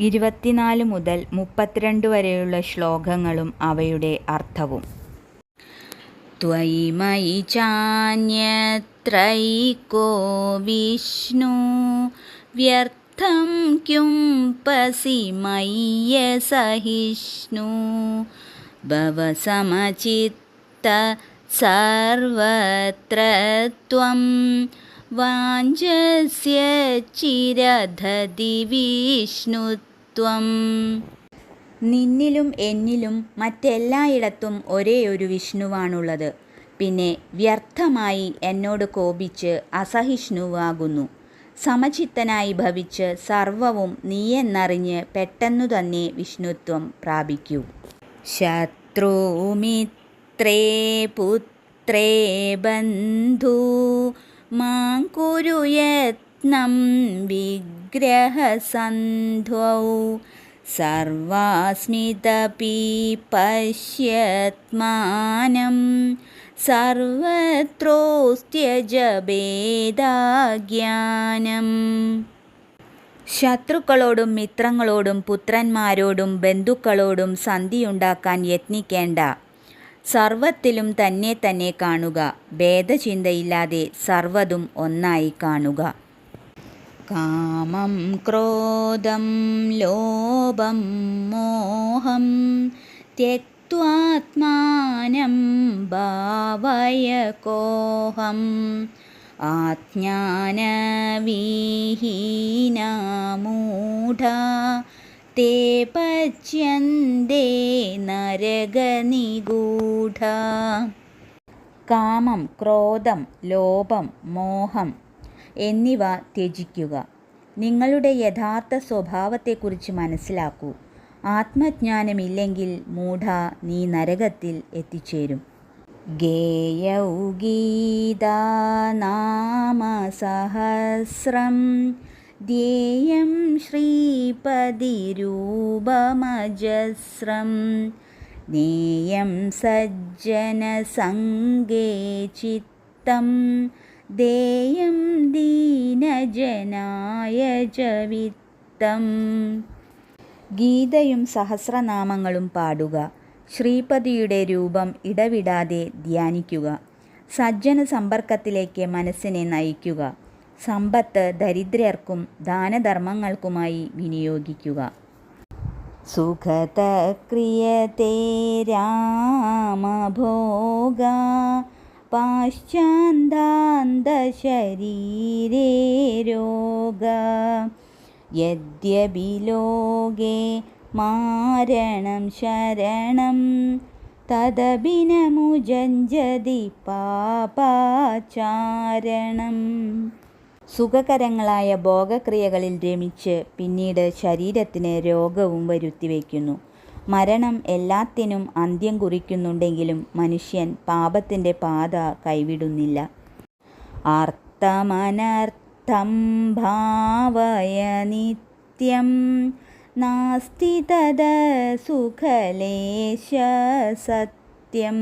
ഇരുപത്തിനാല് മുതൽ മുപ്പത്തിരണ്ട് വരെയുള്ള ശ്ലോകങ്ങളും അവയുടെ അർത്ഥവും. ത്വയി മയി ചാന്യത്രൈകോ വിഷ്ണു വ്യർത്ഥം ക്യുംപസി മയ്യ സഹിഷ്ണു. ഭവസമചിത്ത സർവത്ര വാഞ്ചസ്യ ചിരധതി വിഷ്ണുത്വം. നിന്നിലും എന്നിലും മറ്റെല്ലായിടത്തും ഒരേ ഒരു വിഷ്ണുവാണുള്ളത്. പിന്നെ വ്യർത്ഥമായി എന്നോട് കോപിച്ച് അസഹിഷ്ണുവാകുന്നു. സമചിത്തനായി ഭവിച്ച് സർവവും നീയെന്നറിഞ്ഞ് പെട്ടെന്നു തന്നെ വിഷ്ണുത്വം പ്രാപിക്കൂ. ശത്രുമിത്രേ പുത്രേ ബന്ധു മാം കുരു യത്നം വിഗ്രഹസന്ധൗ സർവാസ്മിതപി പശ്യത്മാനം സർവത്രോസ്ത്യജ ഭേദാജ്ഞാനം ശത്രുക്കളോടും മിത്രങ്ങളോടും പുത്രന്മാരോടും ബന്ധുക്കളോടും സന്ധിയുണ്ടാക്കാൻ യത്നിക്കേണ്ട സർവത്തിലും തന്നെ തന്നെ കാണുക. ഭേദചിന്തയില്ലാതെ സർവതും ഒന്നായി കാണുക. കാമം ക്രോധം ലോഭം മോഹം തെക്വാത്മാനം ഭാവയകോഹം ആജ്ഞാനവിഹീനമൂഢ ते പച്യന്തേ നരകനിഗൂഢ കാമം ക്രോധം ലോഭം മോഹം എന്നിവ ത്യജിക്കുക. നിങ്ങളുടെ യഥാർത്ഥ സ്വഭാവത്തെക്കുറിച്ച് മനസ്സിലാക്കൂ. ആത്മജ്ഞാനമില്ലെങ്കിൽ മൂഢ നീ നരകത്തിൽ എത്തിച്ചേരും. ഗേയൗ ഗീതാ നാമ സഹസ്രം ധ്യേയം ശ്രീപതിരൂപമജസ്രം. നേയം സജ്ജനസംഗേ ചിത്തം. ദേയം ദീനജനായ ചവിത്തം ഗീതയും സഹസ്രനാമങ്ങളും പാടുക. ശ്രീപതിയുടെ രൂപം ഇടവിടാതെ ധ്യാനിക്കുക. സജ്ജന സമ്പർക്കത്തിലേക്ക് മനസ്സിനെ നയിക്കുക. സമ്പത്ത് ദരിദ്രർക്കും ദാനധർമ്മങ്ങൾക്കുമായി വിനിയോഗിക്കുക. സുഖതക്രിയത്തെ രാമഭോഗ പാശ്ചാന്താന്തശരീരേ രോഗ. യദ്യപി ലോകേ മാരണം ശരണം തദഭിനമുജഞ്ജതി പാപാചാരണം. സുഖകരങ്ങളായ ഭോഗക്രിയകളിൽ രമിച്ച് പിന്നീട് ശരീരത്തിന് രോഗവും വരുത്തിവെക്കുന്നു മരണം എല്ലാത്തിനും അന്ത്യം കുറിക്കുന്നുണ്ടെങ്കിലും മനുഷ്യൻ പാപത്തിന്റെ പാത കൈവിടുന്നില്ല. ആർത്തമനർത്ഥം ഭാവയ നിത്യം നാസ്തി തദ സുഖലേശ സത്യം.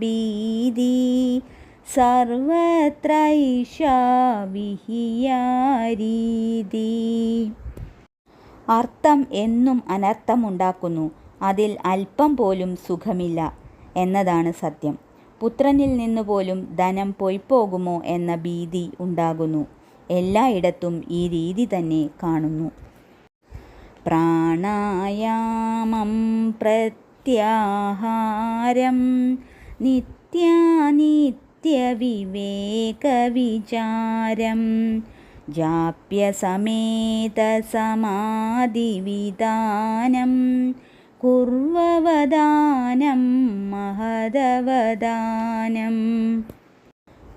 ഭീതി സർവത്രൈഷ വിഹിയാരീതി അർത്ഥം എന്നും അനർത്ഥമുണ്ടാക്കുന്നു. അതിൽ അല്പം പോലും സുഖമില്ല എന്നതാണ് സത്യം. പുത്രനിൽ നിന്ന് പോലും ധനം പൊയ്പോകുമോ എന്ന ഭീതി ഉണ്ടാകുന്നു. എല്ലായിടത്തും ഈ രീതി തന്നെ കാണുന്നു. പ്രാണായാമം പ്രത്യാഹാരം നിത്യാനിത്യവിവേകവിചാരം ജാപ്യസമേതസമാധിവിധാനം കുർവവദാനം മഹദവദാനം.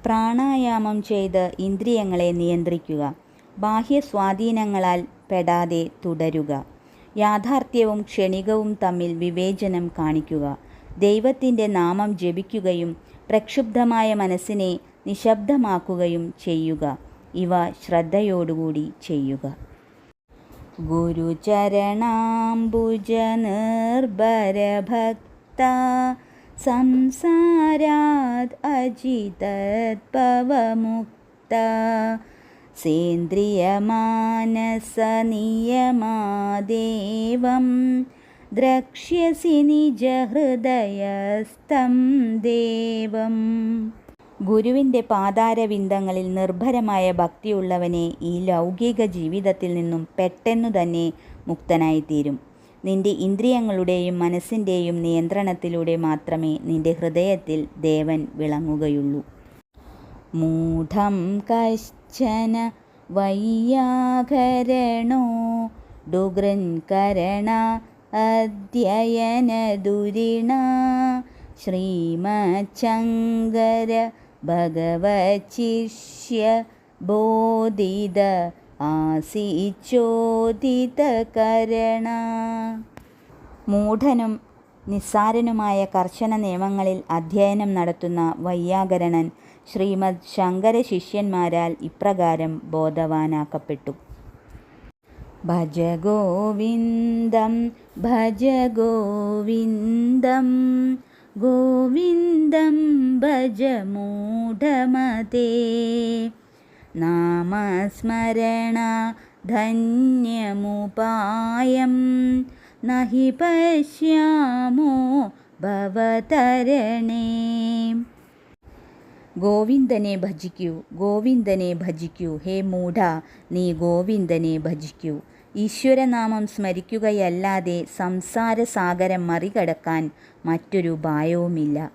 പ്രാണായാമം ചെയ്ത് ഇന്ദ്രിയങ്ങളെ നിയന്ത്രിക്കുക. ബാഹ്യസ്വാധീനങ്ങളാൽ പെടാതെ തുടരുക. യാഥാർത്ഥ്യവും ക്ഷണികവും തമ്മിൽ വിവേചനം കാണിക്കുക. ദൈവത്തിന്റെ നാമം ജപിക്കുകയും പ്രക്ഷുബ്ധമായ മനസ്സിനെ നിശബ്ദമാക്കുകയും ചെയ്യുക. ഇവ ശ്രദ്ധയോടുകൂടി ചെയ്യുക. ഗുരുചരണാംബുജനിർഭരഭക്ത സംസാരാത് അജിതദ്ഭവമുക്ത सेन्द्रियमानसनियमादेवं द्रक्ष्यसि നിജഹൃദയസ്ഥം ദേവം ഗുരുവിൻ്റെ പാതാരവിന്ദങ്ങളിൽ നിർഭരമായ ഭക്തിയുള്ളവനെ ഈ ലൗകിക ജീവിതത്തിൽ നിന്നും പെട്ടെന്നു തന്നെ മുക്തനായിത്തീരും നിന്റെ ഇന്ദ്രിയങ്ങളുടെയും മനസ്സിൻ്റെയും നിയന്ത്രണത്തിലൂടെ മാത്രമേ നിന്റെ ഹൃദയത്തിൽ ദേവൻ വിളങ്ങുകയുള്ളൂ മൂഢം കശ്ചന വയ്യാകരണോ? ഡുഗ്രൻ കരണ അധ്യയന ദുരിണ. ശ്രീമച്ചങ്കര ഭഗവശിഷ്യ ബോധിത ആസിച്ചോദിതകരണ മൂഢനും നിസ്സാരനുമായ കർശന നിയമങ്ങളിൽ അധ്യയനം നടത്തുന്ന വയ്യാകരണൻ ശ്രീമദ് ശങ്കര ശിഷ്യന്മാരാൽ ഇപ്രകാരം ബോധവാനാക്കപ്പെട്ടു. ഭജ ഗോവിന്ദം ഭജ ഗോവിന്ദം ഗോവിന്ദം ഭജ മൂഢമതേ. നാമസ്മരണ ധന്യമുപായം നഹി പശ്യാമോ ഭവതരണേ. ഗോവിന്ദനെ ഭജിക്കൂ ഗോവിന്ദനെ ഭജിക്കൂ. ഹേ മൂഢ നീ ഗോവിന്ദനെ ഭജിക്കൂ. ഈശ്വരനാമം സ്മരിക്കുകയല്ലാതെ സംസാരസാഗരം മറികടക്കാൻ മറ്റൊരു ഉപായവുമില്ല.